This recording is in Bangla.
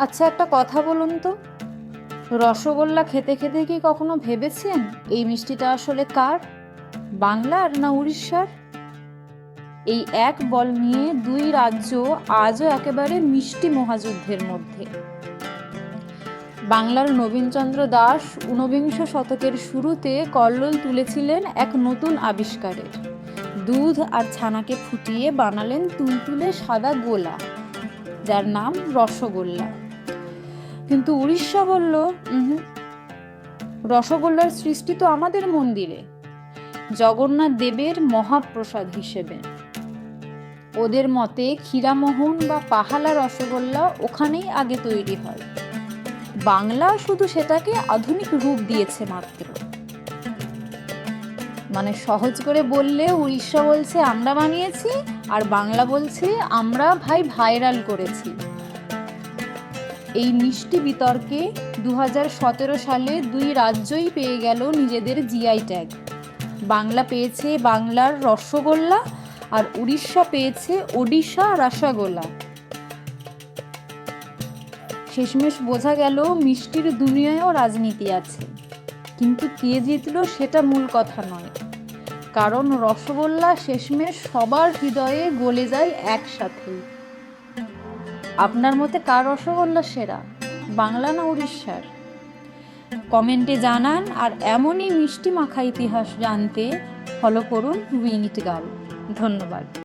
আচ্ছা একটা কথা বলুন তো। রসগোল্লা খেতে খেতে কি কখনো ভেবেছেন? এই মিষ্টিটা আসলে কার? বাংলার না উড়িষ্যার? এই এক বল নিয়ে দুই রাজ্য আজও একেবারে মিষ্টি মহাযুদ্ধের মধ্যে। বাংলার নবীনচন্দ্র দাস ঊনবিংশ শতকের শুরুতে কল্লোল তুলেছিলেন এক নতুন আবিষ্কারের। দুধ আর ছানাকে ফুটিয়ে বানালেন তুলতুলে সাদা গোলা। যার নাম রসগোল্লা। কিন্তু উড়িষ্যা বলল রসগোল্লার সৃষ্টি তো আমাদের মন্দিরে। জগন্নাথ দেবের মহাপ্রসাদ হিসেবে। ওদের মতে ক্ষীরামোহন বা পাহালা রসগোল্লা ওখানেই আগে তৈরি হয়। বাংলা শুধু সেটাকে আধুনিক রূপ দিয়েছে মাত্র। মানে সহজ করে বললে উড়িষ্যা বলছে আমরা বানিয়েছি, আর বাংলা বলছে আমরা ভাই ভাইরাল করেছি। এই মিষ্টি বিতর্কে দু হাজার সতেরো সালে দুই রাজ্যই পেয়ে গেল নিজেদের জিআই ট্যাগ। বাংলা পেয়েছে বাংলার রসগোল্লা আর উড়িষ্যা পেয়েছে ওডিশা রসগোল্লা। শেষমেশ বোঝা গেল মিষ্টির দুনিয়ায়ও রাজনীতি আছে। কিন্তু কে জিতলো সেটা মূল কথা নয়। কারণ রসগোল্লা শেষমেশ সবার হৃদয়ে গলে যায় একসাথে। আপনার মতে কার রসগোল্লা সেরা? বাংলা না উড়িষ্যার? কমেন্টে জানান আর এমনই মিষ্টি মাখা ইতিহাস জানতে ফলো করুন উইনিট গার্ল ধন্যবাদ।